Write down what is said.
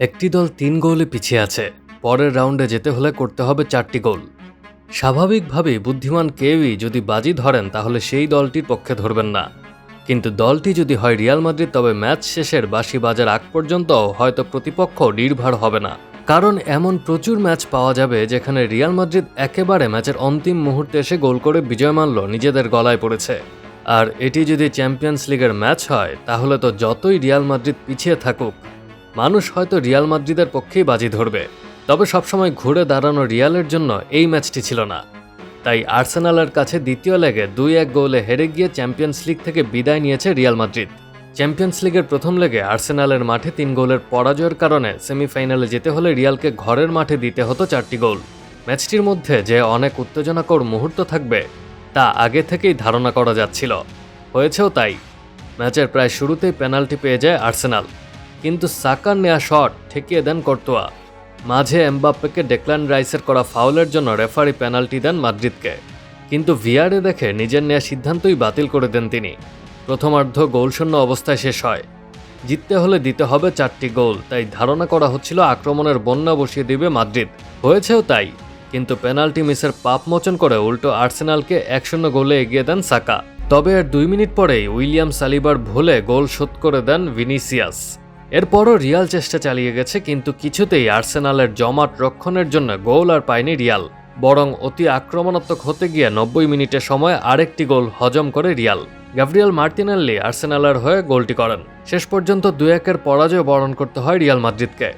একটি দল তিন গোলে পিছিয়ে আছে। পরের রাউন্ডে যেতে হলে করতে হবে চারটি গোল। স্বাভাবিকভাবেই বুদ্ধিমান কেউই যদি বাজি ধরেন, তাহলে সেই দলটির পক্ষে ধরবেন না। কিন্তু দলটি যদি হয় রিয়াল মাদ্রিদ, তবে ম্যাচ শেষের বাসি বাজার আগ পর্যন্ত হয়তো প্রতিপক্ষ নির্ভর হবে না। কারণ এমন প্রচুর ম্যাচ পাওয়া যাবে, যেখানে রিয়াল মাদ্রিদ একেবারে ম্যাচের অন্তিম মুহূর্তে এসে গোল করে বিজয় মানল, নিজেদের গলায় পড়েছে। আর এটি যদি চ্যাম্পিয়ন্স লিগের ম্যাচ হয়, তাহলে তো যতই রিয়াল মাদ্রিদ পিছিয়ে থাকুক মানুষ হয়তো রিয়াল মাদ্রিদের পক্ষেই বাজি ধরবে। তবে সবসময় ঘুরে দাঁড়ানো রিয়ালের জন্য এই ম্যাচটি ছিল না। তাই আর্সেনালের কাছে দ্বিতীয় লেগে দুই এক গোলে হেরে গিয়ে চ্যাম্পিয়ন্স লিগ থেকে বিদায় নিয়েছে রিয়াল মাদ্রিদ। চ্যাম্পিয়ন্স লিগের প্রথম লেগে আর্সেনালের মাঠে তিন গোলের পরাজয়ের কারণে সেমিফাইনালে যেতে হলে রিয়ালকে ঘরের মাঠে দিতে হতো চারটি গোল। ম্যাচটির মধ্যে যে অনেক উত্তেজনাকর মুহূর্ত থাকবে, তা আগে থেকেই ধারণা করা যাচ্ছিল। হয়েছেও তাই। ম্যাচের প্রায় শুরুতেই পেনাল্টি পেয়ে যায় আর্সেনাল। কিন্তু সাকার নেয়া শট ঠেকিয়ে দেন কর্তোয়া। মাঝে এমবাপ্পেকে ডেকলান রাইসের করা ফাউলের জন্য রেফারি পেনাল্টি দেন মাদ্রিদকে। কিন্তু ভিআরে দেখে নিজের নেওয়া সিদ্ধান্তই বাতিল করে দেন তিনি। প্রথমার্ধ গোলশূন্য অবস্থায় শেষ হয়। জিততে হলে দিতে হবে চারটি গোল, তাই ধারণা করা হচ্ছিল আক্রমণের বন্যা বসিয়ে দিবে মাদ্রিদ। হয়েছেও তাই, কিন্তু পেনাল্টি মিসের পাপ মোচন করে উল্টো আর্সেনালকে এক শূন্য গোলে এগিয়ে দেন সাকা। তবে আর দুই মিনিট পরেই উইলিয়াম সালিবার ভুলে গোল শোধ করে দেন ভিনিসিয়াস। এরপরও রিয়াল চেষ্টা চালিয়ে গেছে, কিন্তু কিছুতেই আর্সেনালের জমাট রক্ষণের জন্য গোল আর পায়নি রিয়াল। বরং অতি আক্রমণাত্মক হতে গিয়ে নব্বই মিনিটের সময় আরেকটি গোল হজম করে রিয়াল। গ্যাব্রিয়াল মার্টিনাল্লি আর্সেনালের হয়ে গোলটি করেন। শেষ পর্যন্ত দু একের পরাজয় বরণ করতে হয় রিয়াল মাদ্রিদকে।